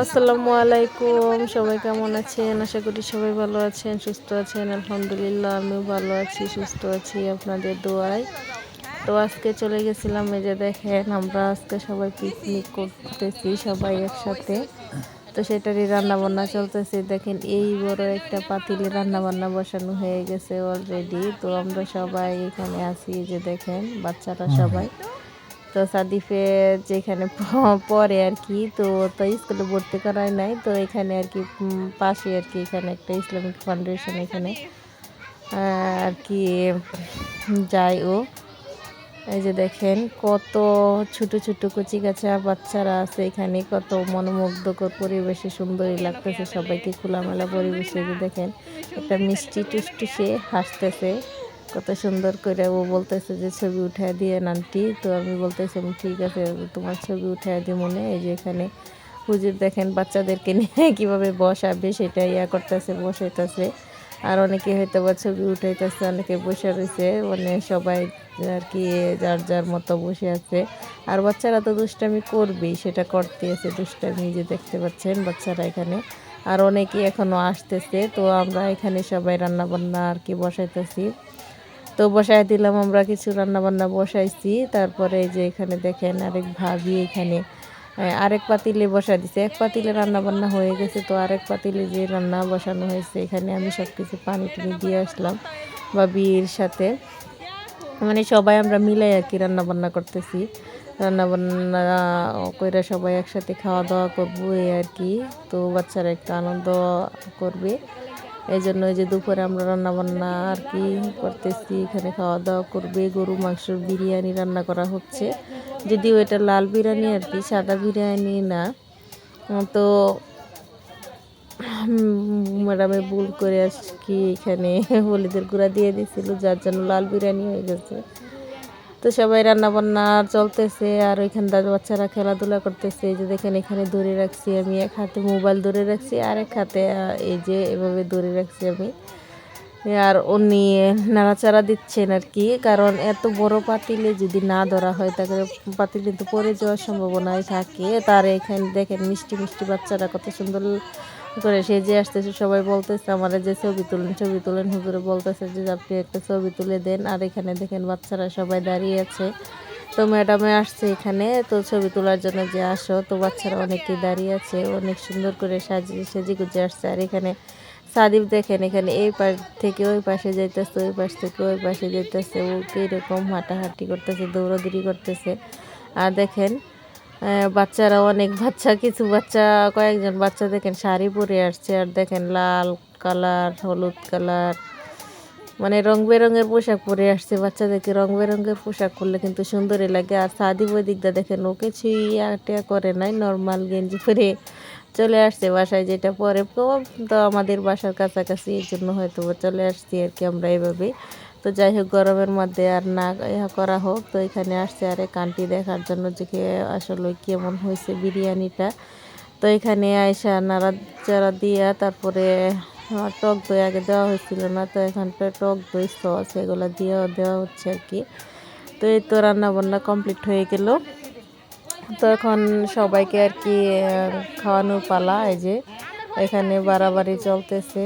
আসসালামু আলাইকুম, সবাই কেমন আছেন? আশা করি সবাই ভালো আছেন, সুস্থ আছেন। আলহামদুলিল্লাহ, আমিও ভালো আছি, সুস্থ আছি আপনাদের দোয়ায়। তো আজকে চলে গেছিলাম, এই যে দেখেন, আমরা আজকে সবাই পিকনিক করতেছি, সবাই একসাথে। তো সেটারই রান্না বান্না চলতেছে। দেখেন এই বড় একটা পাতিলে রান্না বান্না বসানো হয়ে গেছে অলরেডি তো আমরা সবাই এখানে আছি যে দেখেন বাচ্চারা সবাই। তো সাদিফে যেখানে পড়ে আর কি তো তো স্কুলে ভর্তি করায় নাই। তো এখানে আর কি পাশে আর কি এখানে একটা ইসলামিক ফাউন্ডেশন এখানে আর কি যায় ও এই যে দেখেন, কত ছোট ছোট কচি কাছা বাচ্চারা আছে এখানে, কত মনোমুগ্ধকর পরিবেশে সুন্দরই লাগতেছে সবাইকে খোলামেলা পরিবেশে। যে দেখেন, একটা মিষ্টি টুসটুসে হাসতেছে, কত সুন্দর করে ও বলতেছে যে, ছবি উঠায় দিয়ে নানটি তো আমি বলতেছিলাম ঠিক আছে, তোমার ছবি উঠায় দিয়ে মনে। এই যে এখানে হুজুর দেখেন বাচ্চাদেরকে নিয়ে কীভাবে বসাবে সেটা ইয়া করতেছে, বসাইতেছে। আর অনেকে হয়তো বা ছবি উঠাইতেছে, অনেকে বসে রয়েছে মানে সবাই আর কি যার যার মতো বসে আছে। আর বাচ্চারা তো দুষ্টামি করবেই, সেটা করতে আছে দুষ্টামি যে দেখতে পাচ্ছেন বাচ্চারা এখানে। আর অনেকেই এখনও আসতেছে, তো আমরা এখানে সবাই রান্নাবান্না আর কি বসাইতেছি। তো বসাই দিলাম আমরা কিছু রান্নাবান্না বসাইছি, তারপরে যে এখানে দেখেন আরেক ভাবি এখানে আরেক পাতিলে বসাই দিছে। এক পাতিলে রান্না বান্না হয়ে গেছে তো আরেক পাতিলে যে রান্না বসানো হয়েছে, এখানে আমি সব কিছু পানি টানি দিয়ে আসলাম বা বিয়ের সাথে। মানে সবাই আমরা মিলাই আর কি রান্না বান্না করতেছি। রান্না বান্না কইরা সবাই একসাথে খাওয়া দাওয়া করব এই আর কি। তো বাচ্চারা একটু আনন্দ করবে। এই জন্য যে দুপুরে আমরা রান্না বান্না আর কি করতেছি, এখানে খাওয়া দাওয়া করবে। গরু, মাংসর বিরিয়ানি রান্না করা হচ্ছে। যদিও এটা লাল বিরিয়ানি আর কি, সাদা বিরিয়ানি না, তো ম্যাডামে ভুল করে আস কি এখানে হলুদের গুঁড়া দিয়ে দিছিল, যার জন্য লাল বিরিয়ানি হয়ে গেছে। তো সবাই রান্না বান্না চলতেছে আর ওইখানটার বাচ্চারা খেলাধুলা করতেছে, এই যে দেখেন এখানে ধরে রাখছি আমি, এক হাতে মোবাইল ধরে রাখছি আর এক হাতে এই যে এভাবে ধরে রাখছি আমি। আর উনি নাড়াচাড়া দিচ্ছেন আর কি, কারণ এত বড় পাতিলে যদি না ধরা হয়, তাহলে পাতিলে তো পড়ে যাওয়ার সম্ভাবনাই থাকে। তার এখানে দেখেন মিষ্টি মিষ্টি বাচ্চারা কত সুন্দর করে সেজে আসতেছে। সবাই বলতেছে আমার যে ছবি তুলেন ছবি তুলেন। হুজুরে বলতেছে যে আপনি একটা ছবি তুলে দেন। আর এখানে দেখেন বাচ্চারা সবাই দাঁড়িয়ে আছে। তো ম্যাডামে আসছে এখানে, তো ছবি তোলার জন্য যে আসো। তো বাচ্চারা অনেকেই দাঁড়িয়ে আছে, অনেক সুন্দর করে সাজিয়ে, সেজে গুজে আসছে। আর এখানে সাদিপ দেখেন এখানে, এই পাশ থেকে ওই পাশে যাইতেছে, ওই পাশ থেকে ওই পাশে যাইতেছে, ও এরকম হাঁটাহাঁটি করতেছে, দৌড়াদৌড়ি করতেছে। আর দেখেন বাচ্চারা অনেক বাচ্চা, কিছু বাচ্চা, কয়েকজন বাচ্চা দেখেন, শাড়ি পরে আসছে। আর দেখেন, লাল কালার, হলুদ কালার মানে রং বেরঙের পোশাক পরে আসছে। বাচ্চাদেরকে রং বেরঙের পোশাক পরলে কিন্তু সুন্দরই লাগে। আর সাদিব ওই দিকটা দেখেন, ওকে ছুঁয়া টিয়া করে নাই নর্মাল গেঞ্জি পরে। চলে আসছে বাসায় যেটা পরে, তো আমাদের বাসার কাছাকাছি এই জন্য হয়তো চলে আসছি আর কি আমরা এভাবেই। তো যাই হোক, গরমের মধ্যে আর না ইয়া করা হোক। তো এখানে আসছে আরে কান্টি দেখার জন্য যে আসলে কেমন হয়েছে বিরিয়ানিটা। তো এখানে আয়সা নাড়া চারা দিয়া তারপরে টক দই আগে দেওয়া হয়েছিল না, তো এখানটা টক দই, সস এগুলো দিয়েও দেওয়া হচ্ছে আর কি। তো এই তো রান্না বান্না কমপ্লিট হয়ে গেল। তো এখন সবাইকে আর কি খাওয়ানোর পালা, এই যে এখানে বাড়াবাড়ি চলতেছে।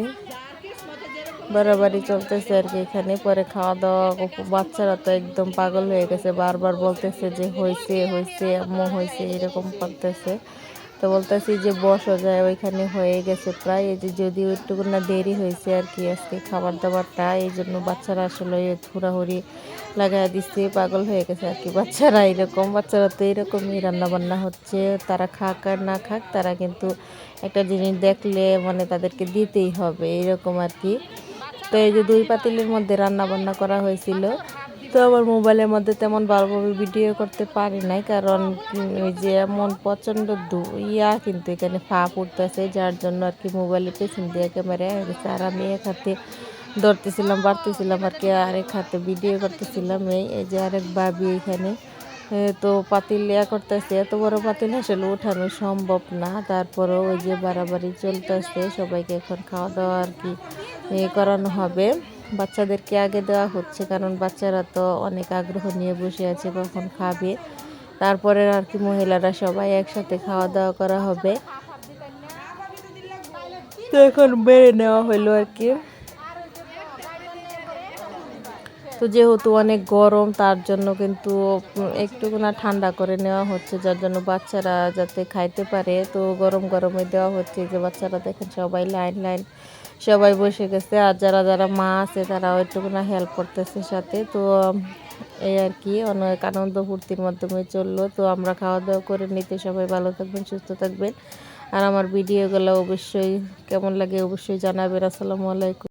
বাড়াবাড়ি চলতেছে আর কি এখানে, পরে খাওয়া দাওয়া বাচ্চারা তো একদম পাগল হয়ে গেছে, বারবার বলতেছে যে হয়েছে হয়েছে আম্মু হয়েছে এরকম করতেছে। তো বলতেছি যে বসো যায় ওইখানে হয়ে গেছে প্রায়। এই যে যদিও একটু না দেরি হয়েছে আর কি আজকে খাবার দাবারটা এই জন্য বাচ্চারা আসলে হুড়াহুড়ি লাগাই দিচ্ছে, পাগল হয়ে গেছে আর কি বাচ্চারা। এরকম বাচ্চারা তো এরকমই রান্নাবান্না হচ্ছে, তারা খাক আর না খাক, তারা কিন্তু একটা জিনিস দেখলে মানে তাদেরকে দিতেই হবে, এরকম আর কি। তো এই যে দুই পাতিলের মধ্যে রান্না বান্না করা হয়েছিল তো আমার মোবাইলের মধ্যে তেমন ভালোভাবে ভিডিও করতে পারি নাই, কারণ ওই যে এমন প্রচণ্ড ইয়া কিন্তু এখানে ফা পড়তেছে, যার জন্য আর কি মোবাইলের পেছন দিয়ে ক্যামেরা হয়ে গেছে। আর আমি এক হাতে ধরতেছিলাম, বাড়তেছিলাম আর কি আরেক হাতে ভিডিও করতেছিলাম। এই যে আরেক বাবি এখানে তো পাতিল ইয়া করতেছে, এত বড় পাতিল আসলে ওঠানো সম্ভব না। তারপরেও ওই যে বাড়াবাড়ি চলতেছে, সবাইকে এখন খাওয়া দাওয়া আর কি করানো হবে। বাচ্চাদেরকে আগে দেওয়া হচ্ছে, কারণ বাচ্চারা তো অনেক আগ্রহ নিয়ে বসে আছে কখন খাবে। তারপরে আর কি মহিলারা সবাই একসাথে খাওয়া দাওয়া করা হবে। তো এখন বেড়ে নেওয়া হলো আর কি। তো যেহেতু অনেক গরম, তার জন্য কিন্তু একটু ঠান্ডা করে নেওয়া হচ্ছে, যার জন্য বাচ্চারা যাতে খাইতে পারে। তো গরম গরমে দেওয়া হচ্ছে যে বাচ্চারা দেখেন সবাই লাইন লাইন সবাই বসে গেছে আর যারা যারা মা আছে তারা ওইটুকু না হেল্প করতেছে সাথে। তো এই আর কি, অনেক আনন্দ ফুর্তির মাধ্যমে চলল। তো আমরা খাওয়া দাওয়া করে নিতে সবাই ভালো থাকবেন, সুস্থ থাকবেন। আর আমার ভিডিওগুলো অবশ্যই কেমন লাগে অবশ্যই জানাবেন। আসসালামু আলাইকুম।